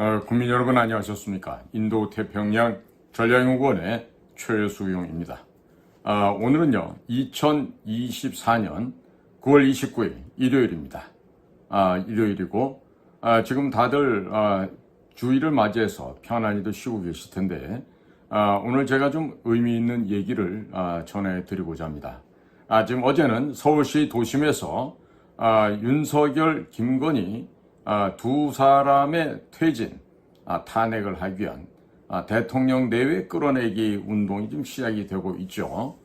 어, 국민 여러분 안녕하셨습니까? 인도 태평양 전략연구원의 최수용입니다. 아, 오늘은요 2024년 9월 29일 일요일입니다. 아, 일요일이고 아, 지금 다들 아, 주일을 맞이해서 편안히도 쉬고 계실 텐데 아, 오늘 제가 좀 의미 있는 얘기를 아, 전해드리고자 합니다. 아, 지금 어제는 서울시 도심에서 아, 윤석열, 김건희 아, 두 사람의 퇴진, 아, 탄핵을 하기 위한 아, 대통령 내외 끌어내기 운동이 좀 시작이 되고 있죠.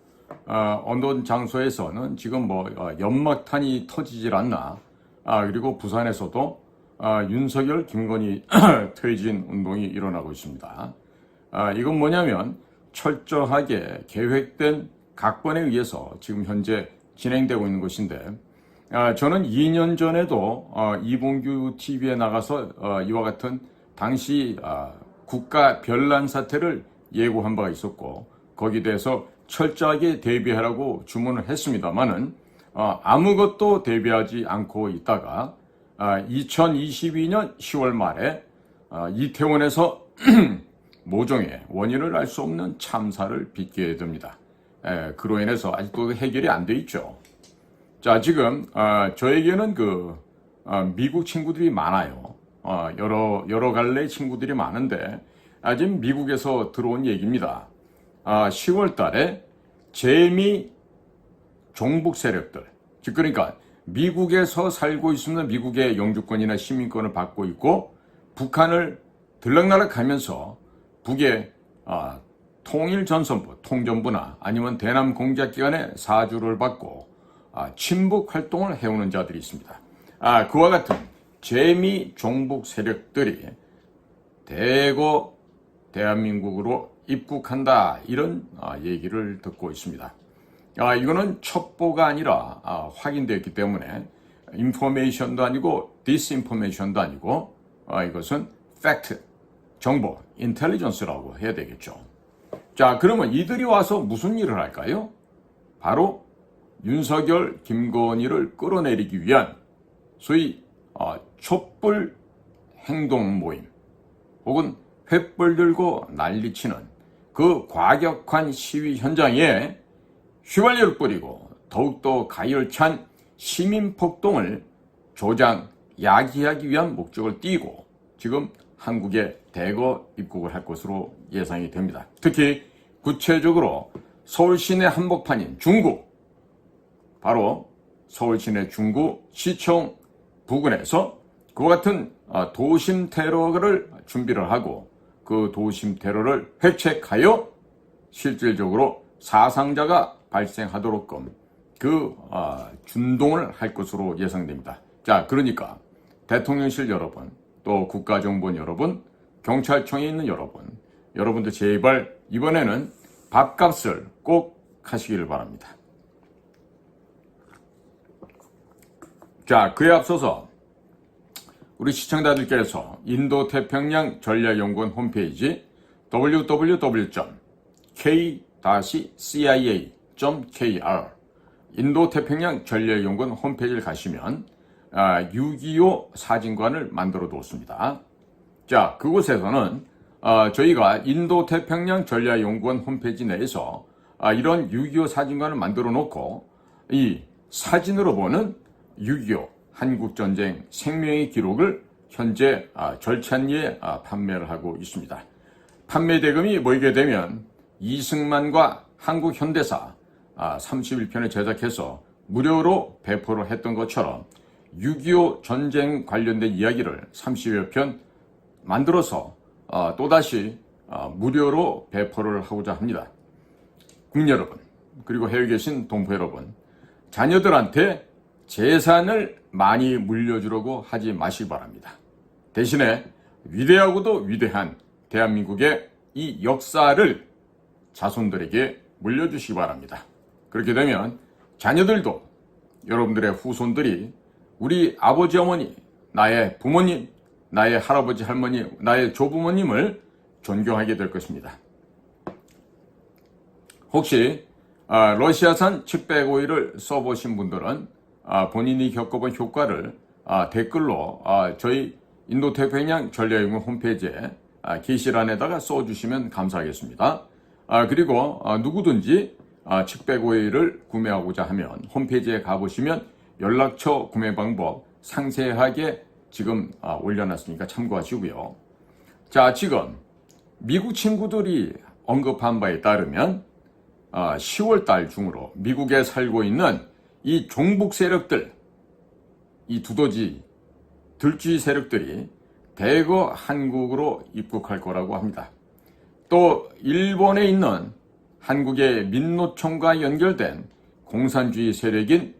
아, 어떤 장소에서는 지금 뭐 어, 연막탄이 터지질 않나, 아, 그리고 부산에서도 아, 윤석열, 김건희 퇴진 운동이 일어나고 있습니다. 아, 이건 뭐냐면 철저하게 계획된 각본에 의해서 지금 현재 진행되고 있는 것인데 아, 저는 2년 전에도 어, 이봉규 TV에 나가서 어, 이와 같은 당시 아, 국가 변란 사태를 예고한 바가 있었고 거기에 대해서 철저하게 대비하라고 주문을 했습니다만은 어, 아무것도 대비하지 않고 있다가 아, 2022년 10월 말에 아, 이태원에서 모종의 원인을 알 수 없는 참사를 빚게 됩니다. 에, 그로 인해서 아직도 해결이 안 돼 있죠. 자, 지금 어, 저에게는 그 어, 미국 친구들이 많아요. 어, 여러 여러 갈래 친구들이 많은데 아, 지금 미국에서 들어온 얘기입니다. 아, 10월달에 재미 종북 세력들, 즉 그러니까 미국에서 살고 있으면 미국의 영주권이나 시민권을 받고 있고 북한을 들락날락하면서 북의 아, 통일 전선부, 통전부나 아니면 대남 공작 기관의 사주를 받고 아, 친북 활동을 해오는 자들이 있습니다. 아, 그와 같은 재미 종북 세력들이 대거 대한민국으로 입국한다 이런 아, 얘기를 듣고 있습니다. 아, 이거는 첩보가 아니라 아, 확인되었기 때문에 인포메이션도 아니고 디스인포메이션도 아니고 아, 이것은 팩트, 정보, 인텔리전스라고 해야 되겠죠. 자, 그러면 이들이 와서 무슨 일을 할까요? 바로 윤석열, 김건희를 끌어내리기 위한 소위 어, 촛불 행동 모임 혹은 횃불 들고 난리치는 그 과격한 시위 현장에 휘발유를 뿌리고 더욱더 가열찬 시민 폭동을 조장, 야기하기 위한 목적을 띠고 지금 한국에 대거 입국을 할 것으로 예상이 됩니다. 특히 구체적으로 서울 시내 한복판인 중구 바로 서울 시내 중구 시청 부근에서 그와 같은 아, 도심 테러를 준비를 하고 그 도심 테러를 회책하여 실질적으로 사상자가 발생하도록끔 그 아, 준동을 할 것으로 예상됩니다. 자, 그러니까 대통령실 여러분, 또 국가정보원 여러분, 경찰청에 있는 여러분, 여러분들 제발 이번에는 밥값을 꼭 하시기를 바랍니다. 자, 그에 앞서서 우리 시청자들께서 인도 태평양 전략연구원 홈페이지 www.k-cia.kr 인도 태평양 전략연구원 홈페이지를 가시면 6.25 사진관을 만들어 두었습니다. 자, 그곳에서는 아, 저희가 인도 태평양 전략연구원 홈페이지 내에서 아, 이런 6.25 사진관을 만들어 놓고 이 사진으로 보는 6.25 한국전쟁 생명의 기록을 현재 아, 절찬리에 판매를 하고 있습니다. 판매 대금이 모이게 되면 이승만과 한국 현대사 31편을 제작해서 무료로 배포를 했던 것처럼 6.25 전쟁 관련된 이야기를 30여 편 만들어서 어, 또다시 어, 무료로 배포를 하고자 합니다. 국민 여러분, 그리고 해외 계신 동포 여러분, 자녀들한테 재산을 많이 물려주려고 하지 마시기 바랍니다. 대신에 위대하고도 위대한 대한민국의 이 역사를 자손들에게 물려주시기 바랍니다. 그렇게 되면 자녀들도 여러분들의 후손들이 우리 아버지 어머니, 나의 부모님, 나의 할아버지 할머니, 나의 조부모님을 존경하게 될 것입니다. 혹시 아, 러시아산 칩백 오일을 써보신 분들은 아, 본인이 겪어본 효과를 아, 댓글로 저희 인도태평양 전략연구 홈페이지에 아, 게시란에다가 써주시면 감사하겠습니다. 아, 그리고 아, 누구든지 아, 칡백오일을 구매하고자 하면 홈페이지에 가보시면 연락처 구매 방법 상세하게 지금 아, 올려놨으니까 참고하시고요. 자, 지금 미국 친구들이 언급한 바에 따르면 10월 달 중으로 미국에 살고 있는 이 종북 세력들, 이 두더지 들쥐 세력들이 대거 한국으로 입국할 거라고 합니다. 또 일본에 있는 한국의 민노총과 연결된 공산주의 세력인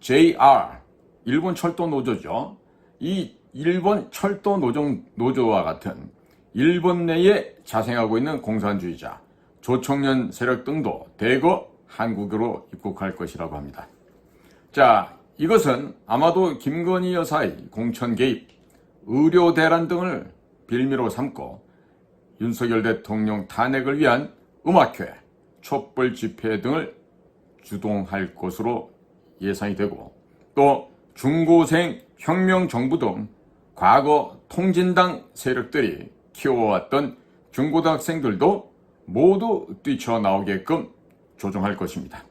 JR, 일본 철도 노조죠. 이 일본 철도 노정, 노조와 같은 일본 내에 자생하고 있는 공산주의자, 조청년 세력 등도 대거 한국으로 입국할 것이라고 합니다. 자, 이것은 아마도 김건희 여사의 공천 개입, 의료 대란 등을 빌미로 삼고 윤석열 대통령 탄핵을 위한 음악회, 촛불 집회 등을 주동할 것으로 예상이 되고 또 중고생 혁명 정부 등 과거 통진당 세력들이 키워왔던 중고등학생들도 모두 뛰쳐나오게끔 조정할 것입니다.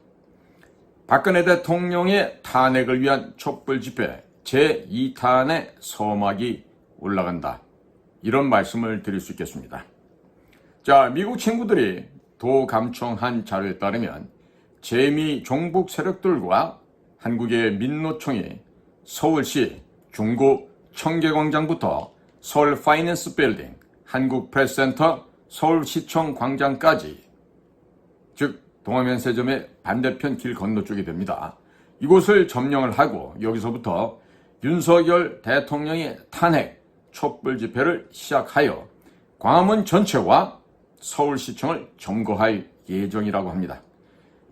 박근혜 대통령의 탄핵을 위한 촛불 집회 제2탄의 서막이 올라간다. 이런 말씀을 드릴 수 있겠습니다. 자, 미국 친구들이 도 감청한 자료에 따르면 재미 종북 세력들과 한국의 민노총이 서울시 중구 청계광장부터 서울 파이낸스 빌딩, 한국 프레스센터, 서울시청 광장까지 즉 동화면세점의 반대편 길 건너 쪽이 됩니다. 이곳을 점령을 하고 여기서부터 윤석열 대통령의 탄핵 촛불 집회를 시작하여 광화문 전체와 서울시청을 점거할 예정이라고 합니다.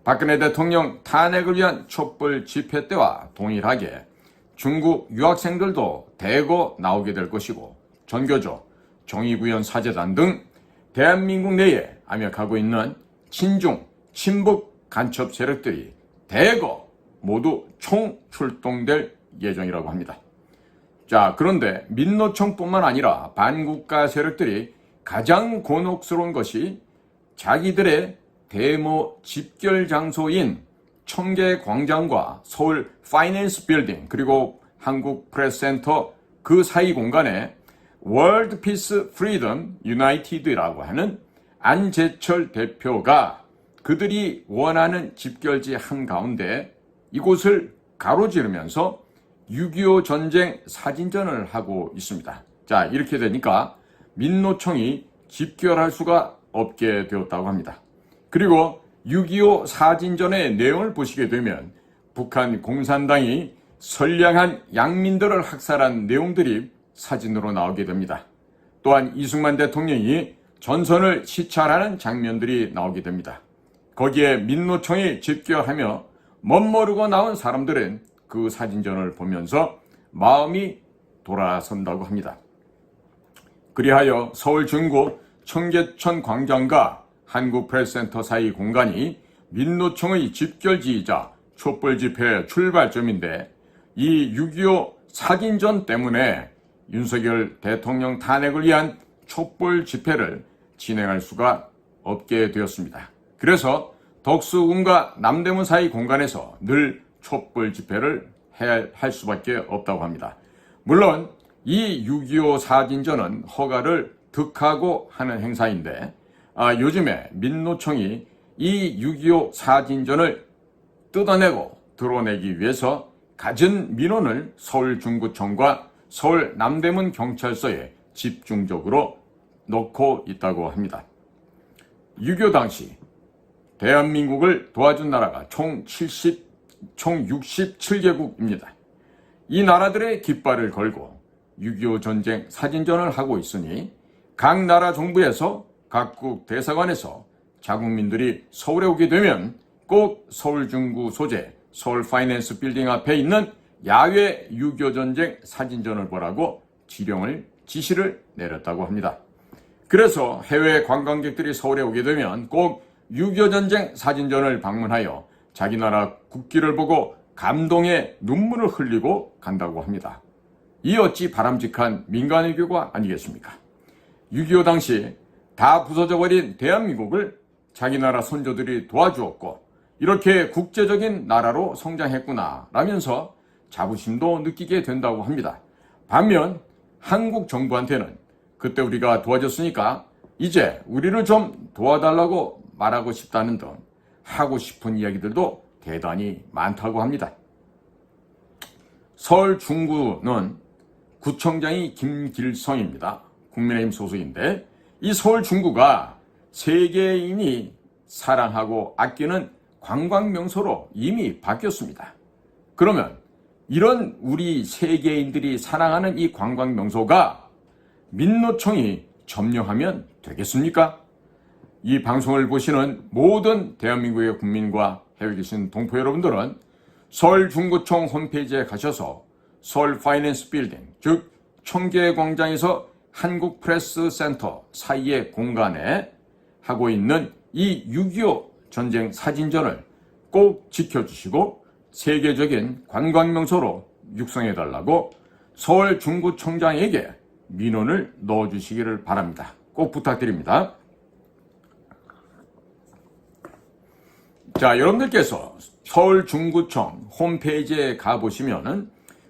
박근혜 대통령 탄핵을 위한 촛불 집회 때와 동일하게 중국 유학생들도 대거 나오게 될 것이고 전교조, 정의구현 사재단 등 대한민국 내에 암약하고 있는 친중, 친북 간첩 세력들이 대거 모두 총 출동될 예정이라고 합니다. 자, 그런데 민노총뿐만 아니라 반국가 세력들이 가장 곤혹스러운 것이 자기들의 대모 집결 장소인 청계 광장과 서울 파이낸스 빌딩 그리고 한국 프레스센터 그 사이 공간에 월드 피스 프리덤 유나이티드라고 하는 안재철 대표가 그들이 원하는 집결지 한가운데 이곳을 가로지르면서 6.25 전쟁 사진전을 하고 있습니다. 자, 이렇게 되니까 민노총이 집결할 수가 없게 되었다고 합니다. 그리고 6.25 사진전의 내용을 보시게 되면 북한 공산당이 선량한 양민들을 학살한 내용들이 사진으로 나오게 됩니다. 또한 이승만 대통령이 전선을 시찰하는 장면들이 나오게 됩니다. 거기에 민노총이 집결하며 멋모르고 나온 사람들은 그 사진전을 보면서 마음이 돌아선다고 합니다. 그리하여 서울 중구 청계천 광장과 한국프레스센터 사이 공간이 민노총의 집결지이자 촛불 집회 출발점인데 이 6.25 사진전 때문에 윤석열 대통령 탄핵을 위한 촛불 집회를 진행할 수가 없게 되었습니다. 그래서 덕수궁과 남대문 사이 공간에서 늘 촛불 집회를 해야 할 수밖에 없다고 합니다. 물론 이 6.25 사진전은 허가를 득하고 하는 행사인데 아, 요즘에 민노총이 이 6.25 사진전을 뜯어내고 드러내기 위해서 갖은 민원을 서울 중구청과 서울 남대문 경찰서에 집중적으로 넣고 있다고 합니다. 6.25 당시 대한민국을 도와준 나라가 총 70, 총 67개국입니다. 이 나라들의 깃발을 걸고 6.25 전쟁 사진전을 하고 있으니 각 나라 정부에서 각국 대사관에서 자국민들이 서울에 오게 되면 꼭 서울 중구 소재 서울 파이낸스 빌딩 앞에 있는 야외 6.25 전쟁 사진전을 보라고 지령을 지시를 내렸다고 합니다. 그래서 해외 관광객들이 서울에 오게 되면 꼭 6.25 전쟁 사진전을 방문하여 자기 나라 국기를 보고 감동의 눈물을 흘리고 간다고 합니다. 이 어찌 바람직한 민간외교가 아니겠습니까? 6.25 당시 다 부서져 버린 대한민국을 자기 나라 선조들이 도와주었고 이렇게 국제적인 나라로 성장했구나 라면서 자부심도 느끼게 된다고 합니다. 반면 한국 정부한테는 그때 우리가 도와줬으니까 이제 우리를 좀 도와달라고 말하고 싶다는 등 하고 싶은 이야기들도 대단히 많다고 합니다. 서울 중구는 구청장이 김길성입니다. 국민의힘 소속인데 이 서울 중구가 세계인이 사랑하고 아끼는 관광 명소로 이미 바뀌었습니다. 그러면 이런 우리 세계인들이 사랑하는 이 관광 명소가 민노총이 점령하면 되겠습니까? 이 방송을 보시는 모든 대한민국의 국민과 해외 계신 동포 여러분들은 서울 중구청 홈페이지에 가셔서 서울 파이낸스 빌딩, 즉 청계광장에서 한국 프레스 센터 사이의 공간에 하고 있는 이 6.25 전쟁 사진전을 꼭 지켜주시고 세계적인 관광명소로 육성해달라고 서울 중구청장에게 민원을 넣어주시기를 바랍니다. 꼭 부탁드립니다. 자, 여러분들께서 서울 중구청 홈페이지에 가보시면은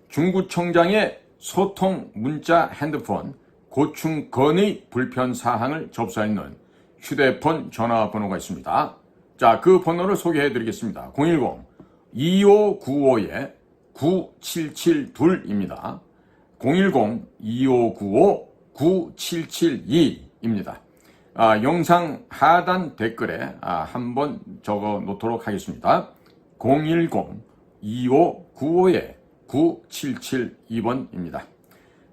중구청장의 소통 문자 핸드폰 고충 건의 불편 사항을 접수할 있는 휴대폰 전화번호가 있습니다. 자, 그 번호를 소개해 드리겠습니다. 010-2595-9772입니다. 010-2595-9772입니다. 아, 영상 하단 댓글에 아, 한번 적어 놓도록 하겠습니다. 010-2595-9772번입니다.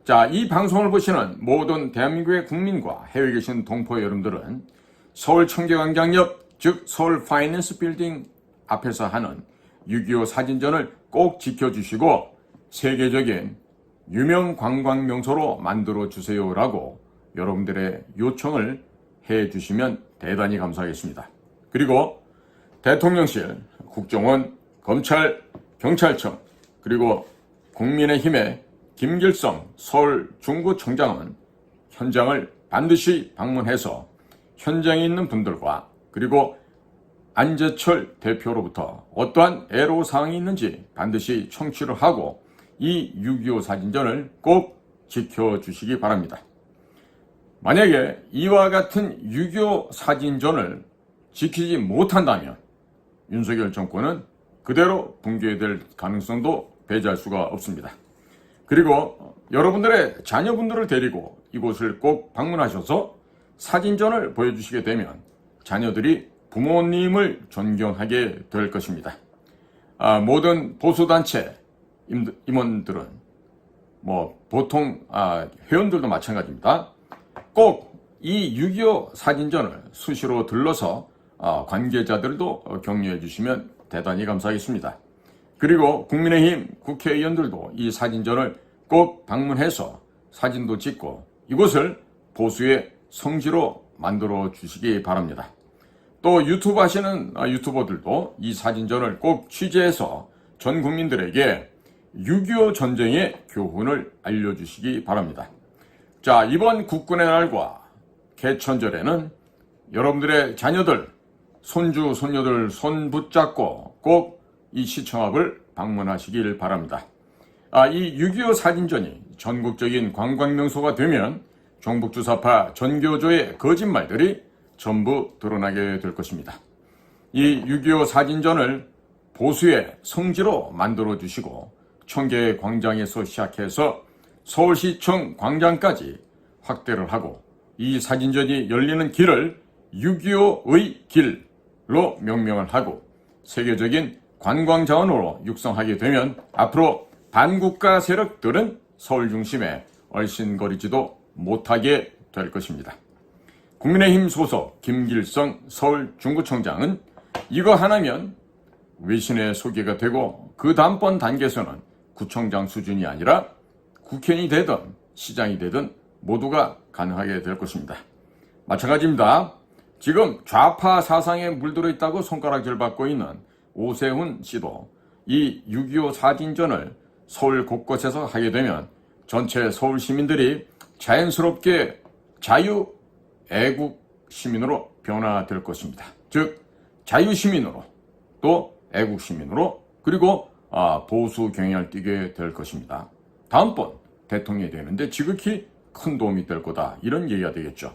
자, 이 방송을 보시는 모든 대한민국의 국민과 해외에 계신 동포 여러분들은 서울 청계광장 옆, 즉 서울 파이낸스 빌딩 앞에서 하는 6.25 사진전을 꼭 지켜주시고 세계적인 유명 관광 명소로 만들어 주세요라고 여러분들의 요청을 해 주시면 대단히 감사하겠습니다. 그리고 대통령실, 국정원, 검찰, 경찰청, 그리고 국민의힘의 김길성 서울 중구청장은 현장을 반드시 방문해서 현장에 있는 분들과 그리고 안재철 대표로부터 어떠한 애로사항이 있는지 반드시 청취를 하고 이 6.25 사진전을 꼭 지켜주시기 바랍니다. 만약에 이와 같은 6.25 사진전을 지키지 못한다면 윤석열 정권은 그대로 붕괴될 가능성도 배제할 수가 없습니다. 그리고 여러분들의 자녀분들을 데리고 이곳을 꼭 방문하셔서 사진전을 보여주시게 되면 자녀들이 부모님을 존경하게 될 것입니다. 아, 모든 보수단체 임원들은 뭐 보통 아, 회원들도 마찬가지입니다. 꼭 이 6.25 사진전을 수시로 들러서 아, 관계자들도 격려해 주시면 대단히 감사하겠습니다. 그리고 국민의힘 국회의원들도 이 사진전을 꼭 방문해서 사진도 찍고 이곳을 보수의 성지로 만들어 주시기 바랍니다. 또 유튜브 하시는 유튜버들도 이 사진전을 꼭 취재해서 전 국민들에게 6.25 전쟁의 교훈을 알려주시기 바랍니다. 자, 이번 국군의 날과 개천절에는 여러분들의 자녀들, 손주, 손녀들 손 붙잡고 꼭 이 시청 앞을 방문하시길 바랍니다. 아, 이 6.25 사진전이 전국적인 관광명소가 되면 종북주사파 전교조의 거짓말들이 전부 드러나게 될 것입니다. 이 6.25 사진전을 보수의 성지로 만들어 주시고 청계 광장에서 시작해서 서울시청 광장까지 확대를 하고 이 사진전이 열리는 길을 6.25의 길로 명명을 하고 세계적인 관광 자원으로 육성하게 되면 앞으로 반국가 세력들은 서울 중심에 얼씬거리지도 못하게 될 것입니다. 국민의힘 소속 김길성 서울 중구청장은 이거 하나면 외신의 소개가 되고 그 다음번 단계에서는 구청장 수준이 아니라 국회의원이 되든 시장이 되든 모두가 가능하게 될 것입니다. 마찬가지입니다. 지금 좌파 사상에 물들어 있다고 손가락질 받고 있는 오세훈 씨도 이 6.25 사진전을 서울 곳곳에서 하게 되면 전체 서울 시민들이 자연스럽게 자유 애국 시민으로 변화될 것입니다. 즉 자유 시민으로 또 애국 시민으로 그리고 아, 보수 경향을 띠게 될 것입니다. 다음번 대통령이 되는데 지극히 큰 도움이 될 거다 이런 얘기가 되겠죠.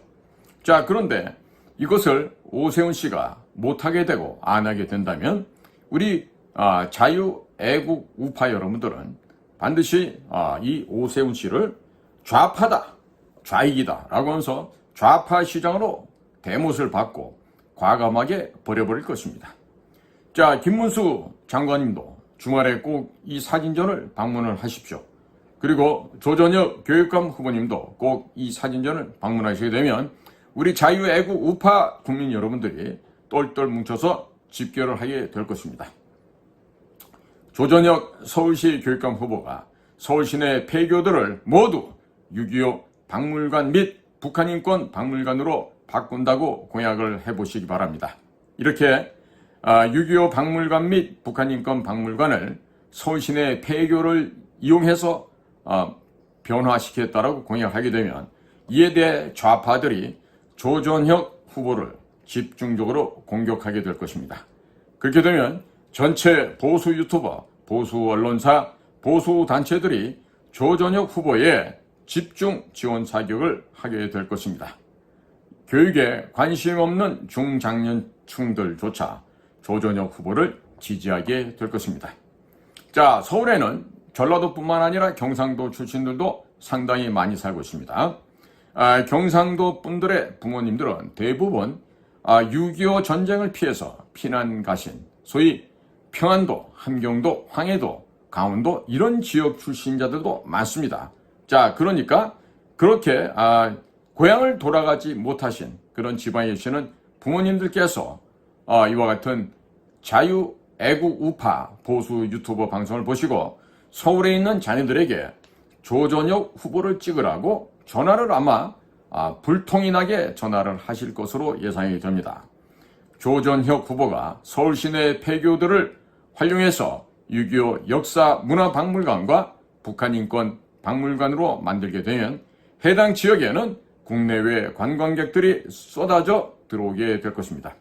자 그런데 이것을 오세훈 씨가 못하게 되고 안 하게 된다면 우리 아, 자유 애국 우파 여러분들은 반드시 아, 이 오세훈 씨를 좌파다 좌익이다 라고 하면서 좌파 시장으로 대못을 받고 과감하게 버려버릴 것입니다. 자, 김문수 장관님도 주말에 꼭 이 사진전을 방문을 하십시오. 그리고 조전혁 교육감 후보님도 꼭 이 사진전을 방문하시게 되면 우리 자유애국 우파 국민 여러분들이 똘똘 뭉쳐서 집결을 하게 될 것입니다. 조전혁 서울시 교육감 후보가 서울 시내 폐교들을 모두 6.25 박물관 및 북한인권 박물관으로 바꾼다고 공약을 해보시기 바랍니다. 이렇게 6.25 박물관 및 북한인권 박물관을 서울 시내 폐교를 이용해서 어, 변화시켰다라고 공약하게 되면 이에 대해 좌파들이 조전혁 후보를 집중적으로 공격하게 될 것입니다. 그렇게 되면 전체 보수 유튜버, 보수 언론사, 보수 단체들이 조전혁 후보의 집중 지원 사격을 하게 될 것입니다. 교육에 관심 없는 중장년층들조차 조전혁 후보를 지지하게 될 것입니다. 자, 서울에는 전라도뿐만 아니라 경상도 출신들도 상당히 많이 살고 있습니다. 아, 경상도 분들의 부모님들은 대부분 아, 6.25 전쟁을 피해서 피난 가신 소위 평안도, 함경도, 황해도, 강원도 이런 지역 출신자들도 많습니다. 자, 그러니까 그렇게 아, 고향을 돌아가지 못하신 그런 지방에 계시는 부모님들께서 아, 이와 같은 자유 애국 우파 보수 유튜버 방송을 보시고 서울에 있는 자녀들에게 조전혁 후보를 찍으라고 전화를 아마 아, 불통이 나게 전화를 하실 것으로 예상이 됩니다. 조전혁 후보가 서울 시내 폐교들을 활용해서 6.25 역사 문화 박물관과 북한 인권 박물관으로 만들게 되면 해당 지역에는 국내외 관광객들이 쏟아져 들어오게 될 것입니다.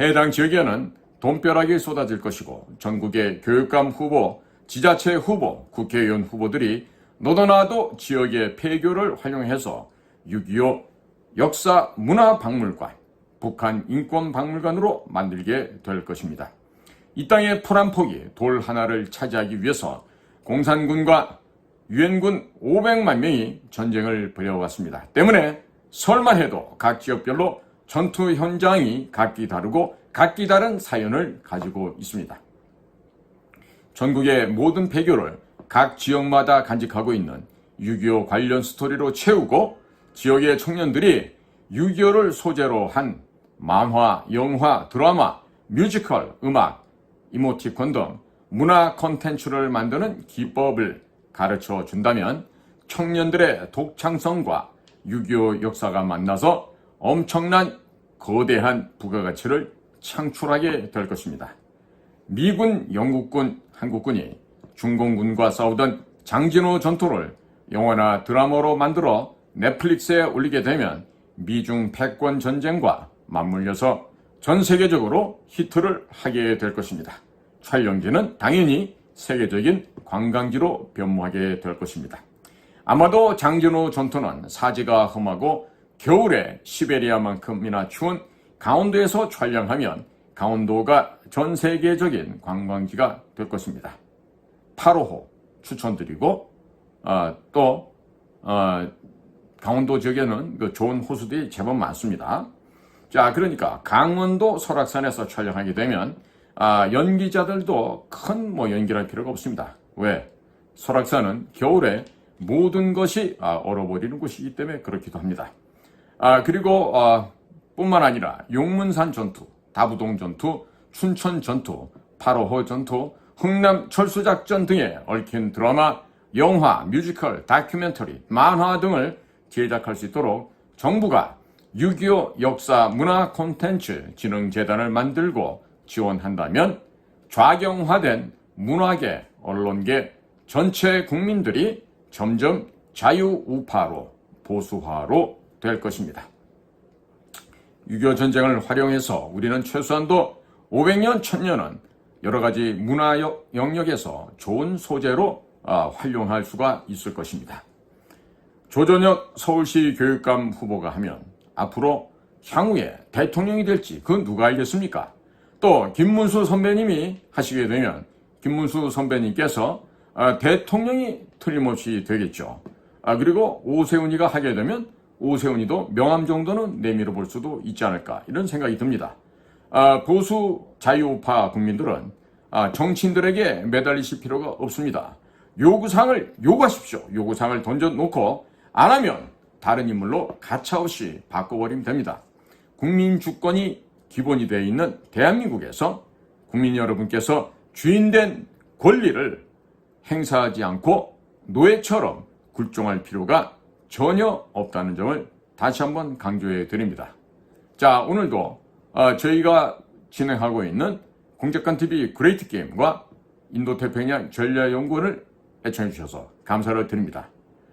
해당 지역에는 돈벼락이 쏟아질 것이고 전국의 교육감 후보, 지자체 후보, 국회의원 후보들이 너도나도 지역의 폐교를 활용해서 6.25 역사 문화 박물관, 북한 인권 박물관으로 만들게 될 것입니다. 이 땅의 풀 한 폭이 돌 하나를 차지하기 위해서 공산군과 유엔군 500만 명이 전쟁을 벌여왔습니다. 때문에 설만 해도 각 지역별로 전투 현장이 각기 다르고 각기 다른 사연을 가지고 있습니다. 전국의 모든 폐교를 각 지역마다 간직하고 있는 6.25 관련 스토리로 채우고 지역의 청년들이 6.25를 소재로 한 만화, 영화, 드라마, 뮤지컬, 음악, 이모티콘 등 문화 콘텐츠를 만드는 기법을 가르쳐 준다면 청년들의 독창성과 6.25 역사가 만나서 엄청난 거대한 부가가치를 창출하게 될 것입니다. 미군, 영국군, 한국군이 중공군과 싸우던 장진호 전투를 영화나 드라마로 만들어 넷플릭스에 올리게 되면 미중 패권 전쟁과 맞물려서 전 세계적으로 히트를 하게 될 것입니다. 촬영지는 당연히 세계적인 관광지로 변모하게 될 것입니다. 아마도 장진호 전투는 사지가 험하고 겨울에 시베리아만큼이나 추운 강원도에서 촬영하면 강원도가 전 세계적인 관광지가 될 것입니다. 8호호 추천드리고 어, 또 어, 강원도 지역에는 그 좋은 호수들이 제법 많습니다. 자, 그러니까 강원도 설악산에서 촬영하게 되면 아, 연기자들도 큰 뭐 연기할 필요가 없습니다. 왜? 설악산은 겨울에 모든 것이 아, 얼어버리는 곳이기 때문에 그렇기도 합니다. 아, 그리고 아, 뿐만 아니라 용문산 전투, 다부동 전투, 춘천 전투, 8호호 전투, 흥남 철수작전 등에 얽힌 드라마, 영화, 뮤지컬, 다큐멘터리, 만화 등을 제작할 수 있도록 정부가 6.25 역사 문화 콘텐츠 진흥재단을 만들고 지원한다면 좌경화된 문화계, 언론계 전체 국민들이 점점 자유우파로 보수화로 될 것입니다. 6.25 전쟁을 활용해서 우리는 최소한도 500년, 1000년은 여러 가지 문화 영역에서 좋은 소재로 아, 활용할 수가 있을 것입니다. 조전혁 서울시 교육감 후보가 하면 앞으로 향후에 대통령이 될지 그건 누가 알겠습니까? 또 김문수 선배님이 하시게 되면 김문수 선배님께서 아, 대통령이 틀림없이 되겠죠. 아, 그리고 오세훈이가 하게 되면 오세훈이도 명함 정도는 내밀어 볼 수도 있지 않을까 이런 생각이 듭니다. 아, 보수 자유우파 국민들은 아, 정치인들에게 매달리실 필요가 없습니다. 요구사항을 요구하십시오. 요구사항을 던져놓고 안 하면 다른 인물로 가차없이 바꿔버리면 됩니다. 국민 주권이 기본이 되어 있는 대한민국에서 국민 여러분께서 주인된 권리를 행사하지 않고 노예처럼 굴종할 필요가 전혀 없다는 점을 다시 한번 강조해 드립니다. 자, 오늘도 어, 저희가 진행하고 있는 공작관 TV 그레이트 게임과 인도태평양 전략연구원을 애청해 주셔서 감사를 드립니다.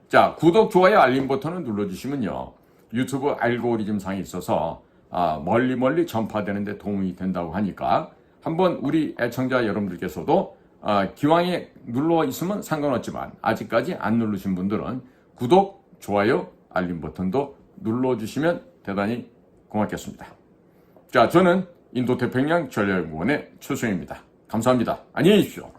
자, 구독, 좋아요, 알림 버튼을 눌러주시면요. 유튜브 알고리즘 상에 있어서 아, 멀리 멀리 전파되는 데 도움이 된다고 하니까 한번 우리 애청자 여러분들께서도 아, 기왕에 눌러 있으면 상관없지만 아직까지 안 누르신 분들은 구독, 좋아요, 알림 버튼도 눌러주시면 대단히 고맙겠습니다. 자, 저는 인도태평양 전략연구원의 최수영입니다. 감사합니다. 안녕히 계십시오.